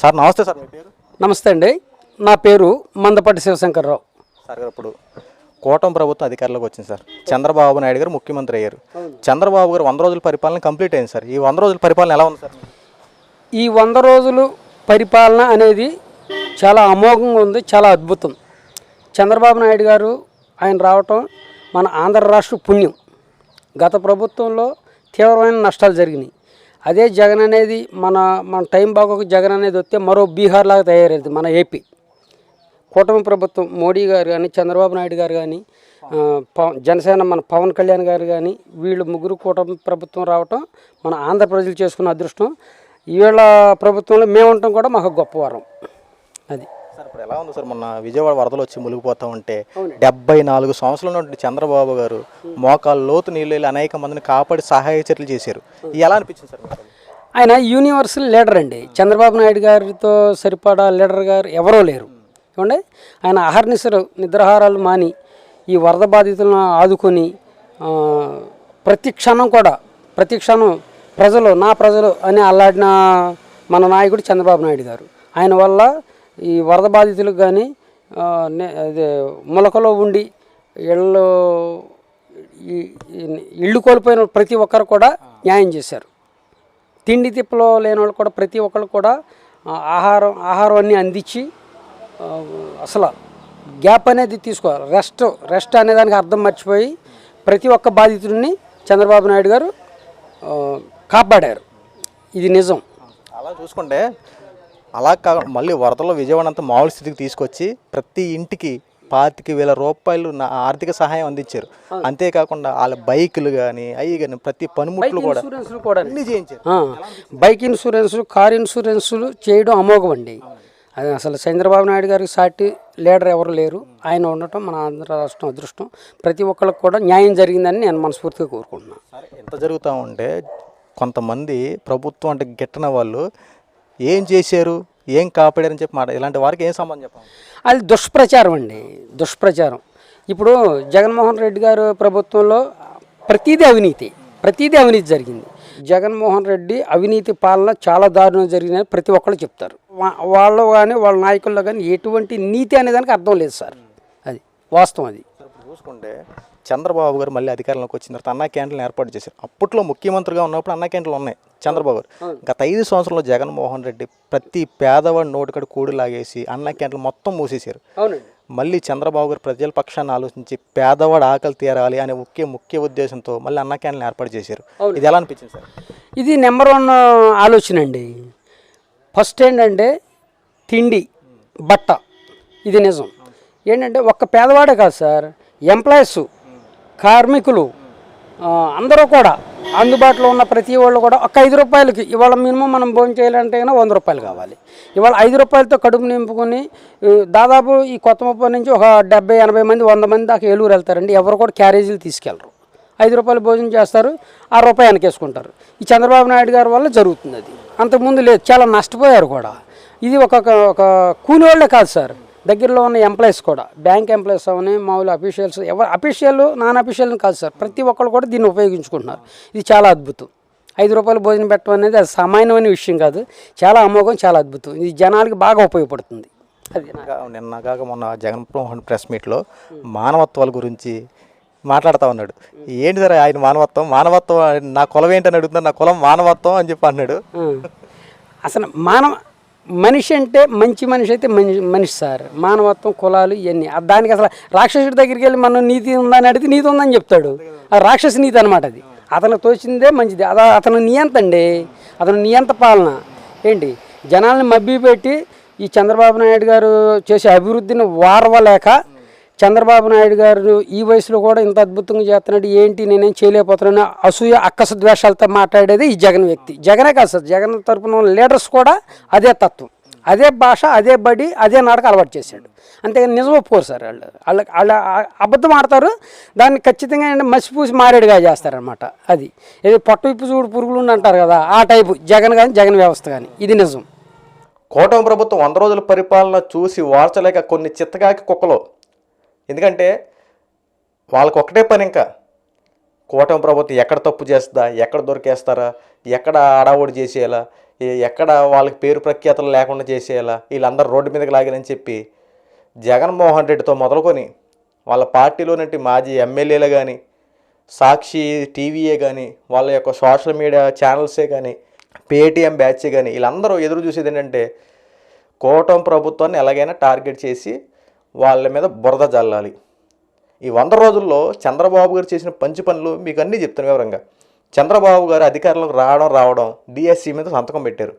Sir నమస్తే sir మీ పేరు? నమస్తే అండి. నా పేరు మందపాటి శివశంకర్రావు. సార్ గారు ఇప్పుడు కూటమి ప్రభుత్వం అధికారంలోకి వచ్చింది సార్. చంద్రబాబు నాయుడు గారు ముఖ్యమంత్రి అయ్యారు. చంద్రబాబు గారు వంద రోజుల పరిపాలన కంప్లీట్ అయింది సార్. ఈ వంద రోజుల పరిపాలన ఎలా ఉంది సార్? ఈ వంద రోజులు పరిపాలన అనేది చాలా అమోఘంగా ఉంది చాలా అద్భుతం. చంద్రబాబు నాయుడు గారు ఆయన రావటం మన ఆంధ్ర రాష్ట్ర పుణ్యం. గత ప్రభుత్వంలో తీవ్రమైన నష్టాలు జరిగినాయి. అదే జగన్ అనేది మన మన టైం బాగోక జగన్ అనేది వస్తే మరో బీహార్ లాగా తయారైంది మన ఏపీ. కూటమి ప్రభుత్వం మోడీ గారు కానీ చంద్రబాబు నాయుడు గారు కానీ జనసేన మన పవన్ కళ్యాణ్ గారు కానీ వీళ్ళు ముగ్గురు కూటమి ప్రభుత్వం రావటం మన ఆంధ్ర ప్రజలు చేసుకున్న అదృష్టం. వీళ్ళ ప్రభుత్వంలో మేము ఉండటం కూడా మాకు గొప్పవరం అది. సార్ ఇప్పుడు ఎలా ఉంది సార్? మొన్న విజయవాడ వరదలు వచ్చి మునిగిపోతా ఉంటే డెబ్బై నాలుగు సంవత్సరాల నుండి చంద్రబాబు గారు మోకాలు లోతు నీళ్ళు వెళ్ళి అనేక మందిని కాపాడి సహాయ చర్యలు చేశారు. ఎలా అనిపించింది సార్? ఆయన యూనివర్సల్ లీడర్ అండి. చంద్రబాబు నాయుడు గారితో సరిపడా లీడర్ గారు ఎవరో లేరు. ఏమండి? ఆయన అహర్నిశలు నిద్రాహారాలు మాని ఈ వరద బాధితులను ఆదుకొని ప్రతి క్షణం కూడా ప్రతి క్షణం ప్రజలు నా ప్రజలు అని అల్లాడిన మన నాయకుడు చంద్రబాబు నాయుడు గారు. ఆయన వల్ల ఈ వరద బాధితులకు కానీ అదే మొలకలో ఉండి ఇళ్ళు ఇళ్ళు కోల్పోయిన ప్రతి ఒక్కరు కూడా న్యాయం చేశారు. తిండి తిప్పలో లేని వాళ్ళు కూడా ప్రతి ఒక్కరు కూడా ఆహారం ఆహారం అన్నీ అందించి అసలు గ్యాప్ అనేది తీసుకోవాలి. రెస్ట్ రెస్ట్ అనే దానికి అర్థం మర్చిపోయి ప్రతి ఒక్క బాధితుడిని చంద్రబాబు నాయుడు గారు కాపాడారు. ఇది నిజం. అలా చూసుకుంటే అలా కా మళ్ళీ వరదలో విజయవాడ అంతా మామూలు స్థితికి తీసుకొచ్చి ప్రతి ఇంటికి పాతిక వేల రూపాయలు నా ఆర్థిక సహాయం అందించారు. అంతేకాకుండా వాళ్ళ బైకులు కానీ అవి కానీ ప్రతి పనిముట్లు కూడా అన్ని చేయించారు. బైక్ ఇన్సూరెన్స్ కార్ ఇన్సూరెన్సులు చేయడం అమోఘం అండి. అది అసలు చంద్రబాబు నాయుడు గారికి సాటి లీడర్ ఎవరు లేరు. ఆయన ఉండటం మన ఆంధ్ర రాష్ట్రం అదృష్టం. ప్రతి ఒక్కరికి కూడా న్యాయం జరిగిందని నేను మనస్ఫూర్తిగా కోరుకుంటున్నాను ఎంత జరుగుతూ ఉంటే కొంతమంది ప్రభుత్వం అంటే గిట్టన వాళ్ళు ఏం చేశారు? ఏం కాపాడారని చెప్పి మాట ఇలాంటి వారికి ఏం సంబంధం చెప్పాలి? అది దుష్ప్రచారం అండి. దుష్ప్రచారం. ఇప్పుడు జగన్మోహన్ రెడ్డి గారు ప్రభుత్వంలో ప్రతిదీ అవినీతి. ప్రతిదీ అవినీతి జరిగింది. జగన్మోహన్ రెడ్డి అవినీతి పాలన చాలా దారుణం జరిగిందని ప్రతి ఒక్కళ్ళు చెప్తారు. వా- వాళ్ళు కానీ వాళ్ళ నాయకుల్లో కానీ ఎటువంటి నీతి అనే దానికి అర్థం లేదు సార్. అది వాస్తవం అది. చూసుకుంటే చంద్రబాబు గారు మళ్ళీ అధికారంలోకి వచ్చిన తర్వాత అన్నా క్యాంటీన్లు ఏర్పాటు చేశారు. అప్పట్లో ముఖ్యమంత్రిగా ఉన్నప్పుడు అన్నా క్యాంటీన్లు ఉన్నాయి చంద్రబాబు గారు. గత ఐదు సంవత్సరంలో జగన్మోహన్ రెడ్డి ప్రతి పేదవాడి నోటికడ కూడి లాగేసి అన్నా క్యాంటీన్లు మొత్తం మూసేశారు. మళ్ళీ చంద్రబాబు గారు ప్రజల పక్షాన్ని ఆలోచించి పేదవాడు ఆకలి తీరాలి అనే ముఖ్య ముఖ్య ఉద్దేశంతో మళ్ళీ అన్నా క్యాంటీన్లు ఏర్పాటు చేశారు. ఇది ఎలా అనిపించింది సార్? ఇది నెంబర్ వన్ ఆలోచన అండి. ఫస్ట్ ఏంటంటే తిండి బట్ట. ఇది నిజం. ఏంటంటే ఒక్క పేదవాడే కాదు సార్ ఎంప్లాయీస్. కార్మికులు అందరూ కూడా అందుబాటులో ఉన్న ప్రతి వాళ్ళు కూడా ఒక ఐదు రూపాయలకి ఇవాళ మినిమం మనం భోజనం చేయాలంటే కన్నా వంద రూపాయలు కావాలి. ఇవాళ ఐదు రూపాయలతో కడుపు నింపుకొని దాదాపు ఈ కొత్త ముప్పై నుంచి ఒక డెబ్బై ఎనభై మంది వంద మంది దాకా ఏలూరు వెళ్తారండి. ఎవరు కూడా క్యారేజీలు తీసుకెళ్ళరు. ఐదు రూపాయలు భోజనం చేస్తారు ఆ రూపాయి వెనకేసుకుంటారు. ఈ చంద్రబాబు నాయుడు గారి వల్ల జరుగుతుంది అది. అంతకుముందు లేదు చాలా నష్టపోయారు కూడా. ఇది ఒక ఒక కూలి వాళ్ళే కాదు సార్. దగ్గరలో ఉన్న ఎంప్లాయీస్ కూడా బ్యాంక్ ఎంప్లాయీస్ అవని మామూలు అఫీషియల్స్ ఎవరు అఫీషియల్ నాన్ అఫీషియల్ కాదు సార్. ప్రతి ఒక్కరు కూడా దీన్ని ఉపయోగించుకుంటున్నారు. ఇది చాలా అద్భుతం. ఐదు రూపాయలు భోజనం పెట్టడం అనేది అది సామాన్యమైన విషయం కాదు. చాలా అమోఘం చాలా అద్భుతం. ఇది జనాలకి బాగా ఉపయోగపడుతుంది. అది నిన్న కాక మొన్న జగన్మోహన్ ప్రెస్ మీట్లో మానవత్వాల గురించి మాట్లాడుతూ ఉన్నాడు. ఏంటి సార్ ఆయన మానవత్వం? మానవత్వం నా కులం ఏంటని అడుగుతున్నారు నా కులం మానవత్వం అని చెప్పి అన్నాడు. అసలు మానవ మనిషి అంటే మంచి మనిషి అయితే మనిషి మనిషి సార్. మానవత్వం కులాలు ఇవన్నీ దానికి అసలు రాక్షసుడి దగ్గరికి వెళ్ళి మనం నీతి ఉందని అడిగితే నీతి ఉందని చెప్తాడు. ఆ రాక్షసు నీతి అనమాట అది. అతను తోచిందే మంచిది. అద అతను నియంత అండి. అతను నియంత పాలన. ఏంటి? జనాల్ని మబ్బి పెట్టి ఈ చంద్రబాబు నాయుడు గారు చేసే అభివృద్ధిని వారవలేక చంద్రబాబు నాయుడు గారు ఈ వయసులో కూడా ఇంత అద్భుతంగా చేస్తున్నాడు. ఏంటి? నేనేం చేయలేకపోతున్నాను. అసూయ అక్కస ద్వేషాలతో మాట్లాడేది ఈ జగన్ వ్యక్తి. జగనే కాదు సార్. జగన్ తరపున ఉన్న లీడర్స్ కూడా అదే తత్వం. అదే భాష అదే బడి అదే నాటకం అలవాటు చేశాడు. అంతేగాని నిజం ఒప్పుకోరు సార్ వాళ్ళు. వాళ్ళ వాళ్ళ అబద్ధం ఆడతారు. దాన్ని ఖచ్చితంగా మసిపూసి మారేడుగా చేస్తారనమాట అది. ఏదో పొట్ట విప్పు చూడు పురుగులు అంటారు కదా ఆ టైపు. జగన్ కానీ జగన్ వ్యవస్థ కానీ ఇది నిజం. కోటం ప్రభుత్వం వంద రోజుల పరిపాలన చూసి వార్చలేక కొన్ని చిత్తగాకి కుక్కలు. ఎందుకంటే వాళ్ళకి ఒకటే పని ఇంకా కూటమి ప్రభుత్వం ఎక్కడ తప్పు చేస్తుందా ఎక్కడ దొరికేస్తారా ఎక్కడ ఆడావుడి చేసేయాలా ఎక్కడ వాళ్ళకి పేరు ప్రఖ్యాతలు లేకుండా చేసేయాలా వీళ్ళందరూ రోడ్డు మీదకి లాగారని చెప్పి జగన్మోహన్ రెడ్డితో మొదలుకొని వాళ్ళ పార్టీలోనంటి మాజీ ఎమ్మెల్యేలు కానీ సాక్షి టీవీయే కానీ వాళ్ళ యొక్క సోషల్ మీడియా ఛానల్సే కానీ పేటీఎం బ్యాచ్ కానీ వీళ్ళందరూ ఎదురు చూసేది ఏంటంటే కూటమి ప్రభుత్వాన్ని ఎలాగైనా టార్గెట్ చేసి వాళ్ళ మీద బురద జల్లాలి. ఈ వంద రోజుల్లో చంద్రబాబు గారు చేసిన పంచి పనులు మీకు అన్నీ చెప్తాను వివరంగా. చంద్రబాబు గారు అధికారంలోకి రావడం రావడం డిఎస్సి మీద సంతకం పెట్టారు.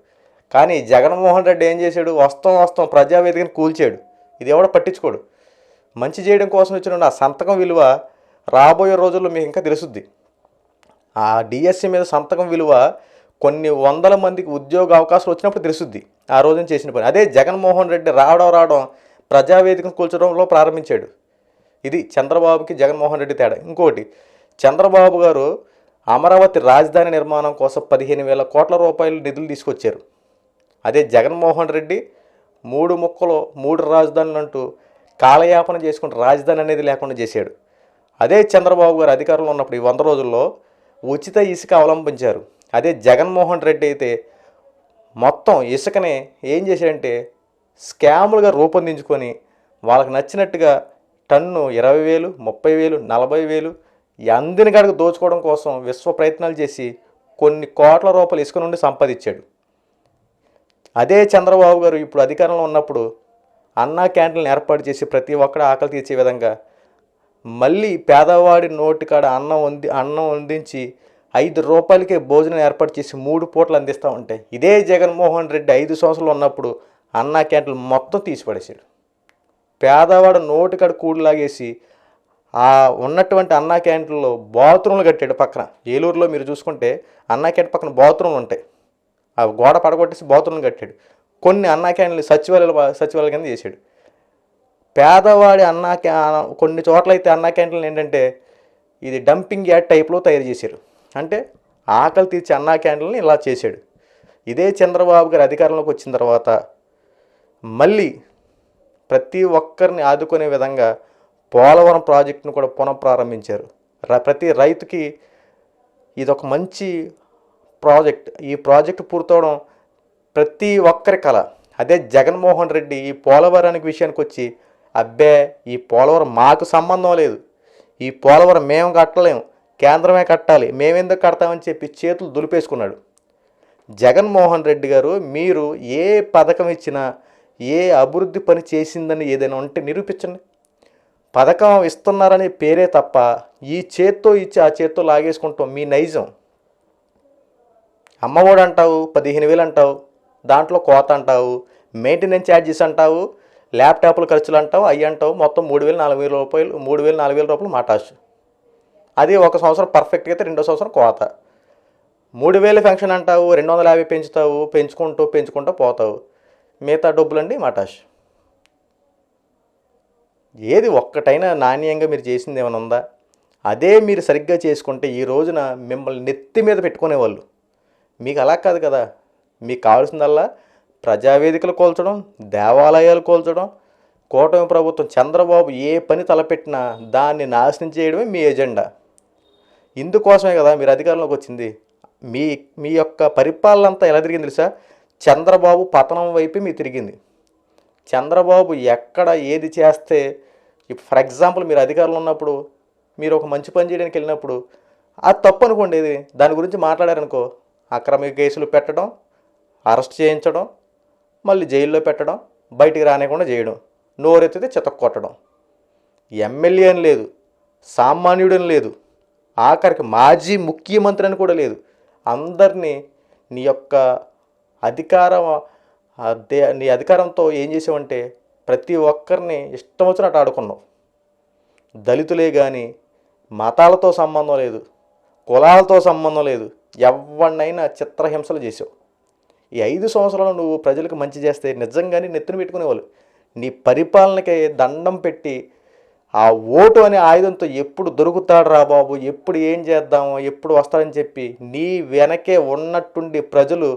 కానీ జగన్మోహన్ రెడ్డి ఏం చేశాడు? వస్తాం వస్తాం ప్రజావేదికను కూల్చాడు. ఇది ఎవడో పట్టించుకోడు. మంచి చేయడం కోసం వచ్చిన ఆ సంతకం విలువ రాబోయే రోజుల్లో మీకు ఇంకా తెలుసుద్ది. ఆ డిఎస్సి మీద సంతకం విలువ కొన్ని వందల మందికి ఉద్యోగ అవకాశాలు వచ్చినప్పుడు తెలుసుద్ది. ఆ రోజున చేసిన పని. అదే జగన్మోహన్ రెడ్డి రావడం రావడం ప్రజావేదికను కూల్చడంలో ప్రారంభించాడు. ఇది చంద్రబాబుకి జగన్మోహన్ రెడ్డి తేడా. ఇంకోటి చంద్రబాబు గారు అమరావతి రాజధాని నిర్మాణం కోసం పదిహేను వేల కోట్ల రూపాయలు నిధులు తీసుకొచ్చారు. అదే జగన్మోహన్ రెడ్డి మూడు ముక్కలు మూడు రాజధానులు అంటూ కాలయాపన చేసుకుంటూ రాజధాని అనేది లేకుండా చేశాడు. అదే చంద్రబాబు గారు అధికారంలో ఉన్నప్పుడు ఈ వంద రోజుల్లో ఉచిత ఇసుక అవలంబించారు. అదే జగన్మోహన్ రెడ్డి అయితే మొత్తం ఇసుకని ఏం చేశాడంటే స్కాములుగా రూపొందించుకొని వాళ్ళకి నచ్చినట్టుగా టన్ను ఇరవై వేలు ముప్పై వేలు నలభై వేలు ఈ అందిన గడకు దోచుకోవడం కోసం విశ్వ ప్రయత్నాలు చేసి కొన్ని కోట్ల రూపాయలు ఇసుక నుండి సంపాదించాడు. అదే చంద్రబాబు గారు ఇప్పుడు అధికారంలో ఉన్నప్పుడు అన్నా క్యాంటీన్లు ఏర్పాటు చేసి ప్రతి ఒక్కడు ఆకలి తీర్చే విధంగా మళ్ళీ పేదవాడి నోటి కాడ అన్నం వంది అన్నం వందించి ఐదు రూపాయలకే భోజనం ఏర్పాటు చేసి మూడు పూటలు అందిస్తూ ఉంటాయి ఇదే జగన్మోహన్ రెడ్డి ఐదు సంవత్సరాలు ఉన్నప్పుడు అన్నా క్యాంటీన్లు మొత్తం తీసిపడేశాడు. పేదవాడు నోటికాడ కూడు లాగేసి ఆ ఉన్నటువంటి అన్నా క్యాంటీన్లో బాత్రూమ్లు కట్టాడు పక్కన. ఏలూరులో మీరు చూసుకుంటే అన్నా క్యాంటీన్ పక్కన బాత్రూమ్లు ఉంటాయి. ఆ గోడ పడగొట్టేసి బాత్రూమ్లు కట్టాడు. కొన్ని అన్నా క్యాంటీన్లు సచివాలయాలు సచివాలయం కింద చేశాడు. పేదవాడి అన్నా క్యా కొన్ని చోట్ల అయితే అన్నా క్యాంటీన్లు ఏంటంటే ఇది డంపింగ్ యాడ్ టైప్లో తయారు చేశారు. అంటే ఆకలి తీర్చి అన్నా క్యాంటీన్లు ఇలా చేశాడు. ఇదే చంద్రబాబు గారు అధికారంలోకి వచ్చిన తర్వాత మళ్ళీ ప్రతి ఒక్కరిని ఆదుకునే విధంగా పోలవరం ప్రాజెక్టును కూడా పునఃప్రారంభించారు. ప్రతి రైతుకి ఇది ఒక మంచి ప్రాజెక్ట్. ఈ ప్రాజెక్ట్ పూర్తవడం ప్రతి ఒక్కరి కళ అదే జగన్మోహన్ రెడ్డి ఈ పోలవరానికి విషయానికి వచ్చి అబ్బే ఈ పోలవరం మాకు సంబంధం లేదు. ఈ పోలవరం మేము కట్టలేము కేంద్రమే కట్టాలి. మేమెందుకు కడతామని చెప్పి చేతులు దులిపేసుకున్నాడు. జగన్మోహన్ రెడ్డి గారు మీరు ఏ పథకం ఇచ్చినా ఏ అభివృద్ధి పని చేసిందని ఏదైనా ఉంటే నిరూపించండి. పథకం ఇస్తున్నారనే పేరే తప్ప ఈ చేత్తో ఇచ్చి ఆ చేత్తో లాగేసుకుంటాం మీ నైజం. అమ్మఒడు అంటావు పదిహేను వేలు అంటావు దాంట్లో కోత అంటావు మెయింటెనెన్స్ ఛార్జెస్ అంటావు ల్యాప్టాప్ల ఖర్చులు అంటావు అవి అంటావు మొత్తం మూడు వేలు నాలుగు వేల రూపాయలు మూడు వేలు నాలుగు వేల రూపాయలు మాటాసు అది ఒక సంవత్సరం పర్ఫెక్ట్గా అయితే రెండో సంవత్సరం కోత. మూడు వేలు ఫంక్షన్ అంటావు రెండు వందల యాభై పెంచుతావు పెంచుకుంటూ పెంచుకుంటూ పోతావు. మిగతా డబ్బులండి మటాష్. ఏది ఒక్కటైనా నాణ్యంగా మీరు చేసింది ఏమైనా ఉందా? అదే మీరు సరిగ్గా చేసుకుంటే ఈ రోజున మిమ్మల్ని నెత్తి మీద పెట్టుకునేవాళ్ళు. మీకు అలా కాదు కదా. మీకు కావాల్సిందల్లా ప్రజావేదికలు కోల్చడం దేవాలయాలు కోల్చడం కూటమి ప్రభుత్వం చంద్రబాబు ఏ పని తలపెట్టినా దాన్ని నాశనం చేయడమే మీ ఎజెండా. ఇందుకోసమే కదా మీరు అధికారంలోకి వచ్చింది. మీ మీ యొక్క పరిపాలన అంతా ఎలా తిరిగింది తెలుసా? చంద్రబాబు పతనం వైపే మీ తిరిగింది. చంద్రబాబు ఎక్కడ ఏది చేస్తే ఫర్ ఎగ్జాంపుల్ మీరు అధికారంలో ఉన్నప్పుడు మీరు ఒక మంచి పని చేయడానికి వెళ్ళినప్పుడు అది తప్పు అనుకోండి ఇది దాని గురించి మాట్లాడారనుకో అక్రమ కేసులు పెట్టడం అరెస్ట్ చేయించడం మళ్ళీ జైల్లో పెట్టడం బయటికి రానివ్వకుండా చేయడం నోరెత్తితే చితక్ కొట్టడం. ఎమ్మెల్యే అని లేదు సామాన్యుడని లేదు ఆఖరికి మాజీ ముఖ్యమంత్రి అని కూడా లేదు. అందరినీ నీ యొక్క అధికారం అదే నీ అధికారంతో ఏం చేసావంటే ప్రతి ఒక్కరిని ఇష్టం వచ్చినట్టు ఆడుకున్నావు. దళితులే కానీ మతాలతో సంబంధం లేదు కులాలతో సంబంధం లేదు ఎవరినైనా చిత్రహింసలు చేసావు. ఈ ఐదు సంవత్సరాలు నువ్వు ప్రజలకు మంచి చేస్తే నిజంగానే నెత్తిన పెట్టుకునేవాళ్ళు. నీ పరిపాలనకి దండం పెట్టి ఆ ఓటు అనే ఆయుధంతో ఎప్పుడు దొరుకుతాడు రా బాబు ఎప్పుడు ఏం చేద్దాము ఎప్పుడు వస్తాడని చెప్పి నీ వెనకే ఉన్నట్టుండి ప్రజలు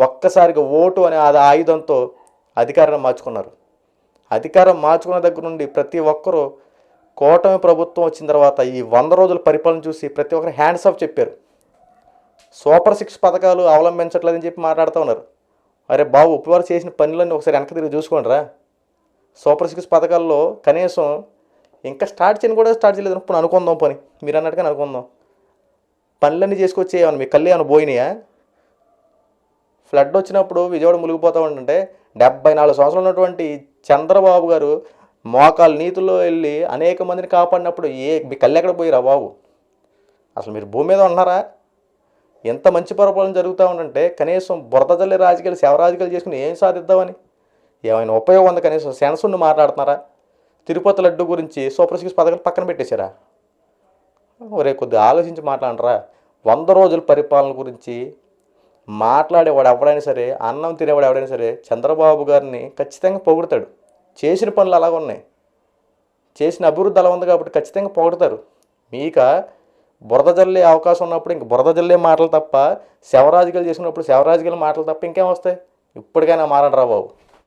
ఒక్కసారిగా ఓటు అనే ఆ ఆయుధంతో అధికారాన్ని మార్చుకున్నారు. అధికారం మార్చుకున్న దగ్గర నుండి ప్రతి ఒక్కరూ కూటమి ప్రభుత్వం వచ్చిన తర్వాత ఈ వంద రోజుల పరిపాలన చూసి ప్రతి ఒక్కరు హ్యాండ్స్ ఆఫ్ చెప్పారు. సూపర్ సిక్స్ పథకాలు అవలంబించట్లేదని చెప్పి మాట్లాడుతూ ఉన్నారు. అరే బాబు ఉపవారు చేసిన పనులన్నీ ఒకసారి వెనక తిరిగి చూసుకోండి రా సూపర్ సిక్స్ పథకాల్లో కనీసం ఇంకా స్టార్ట్ చేయని కూడా స్టార్ట్ చేయలేదు. ఇప్పుడు అనుకుందాం పని. మీరు అన్నట్టుగా అనుకుందాం. పనులన్నీ చేసుకొచ్చి ఏమన్నా మీ కళ్ళు ఏమైనా పోయినాయా? ఫ్లడ్ వచ్చినప్పుడు విజయవాడ మునిగిపోతా ఉంటుంటే డెబ్బై నాలుగు సంవత్సరాలు ఉన్నటువంటి చంద్రబాబు గారు మోకాలు నీతుల్లో వెళ్ళి అనేక మందిని కాపాడినప్పుడు ఏ మీ కళ్ళు ఎక్కడ పోయిరా బాబు? అసలు మీరు భూమి మీద ఉన్నారా? ఎంత మంచి పరిపాలన జరుగుతూ ఉందంటే కనీసం బురద జల్లి రాజకీయాలు శవ రాజకీయాలు చేసుకుని ఏం సాధిద్దామని? ఏమైనా ఉపయోగం ఉంది కనీసం? సెన్స్ ఉండి మాట్లాడుతున్నారా? తిరుపతి లడ్డు గురించి సూపర్ సిక్స్ పథకాలు పక్కన పెట్టేశారా? ఒరే కొద్దిగా ఆలోచించి మాట్లాడరా. వంద రోజుల పరిపాలన గురించి మాట్లాడేవాడు ఎవడైనా సరే అన్నం తినేవాడు ఎవడైనా సరే చంద్రబాబు గారిని ఖచ్చితంగా పొగుడతాడు. చేసిన పనులు అలాగ ఉన్నాయి. చేసిన అభివృద్ధి అలా ఉంది కాబట్టి ఖచ్చితంగా పొగుడతారు. మీక బురద జల్లే అవకాశం ఉన్నప్పుడు ఇంక బురద జల్లే మాటలు తప్ప శవరాజకీయాలు చేసినప్పుడు శవరాజకీయాల మాటలు తప్ప ఇంకేం వస్తాయి? ఇప్పటికైనా మారడరా బాబు.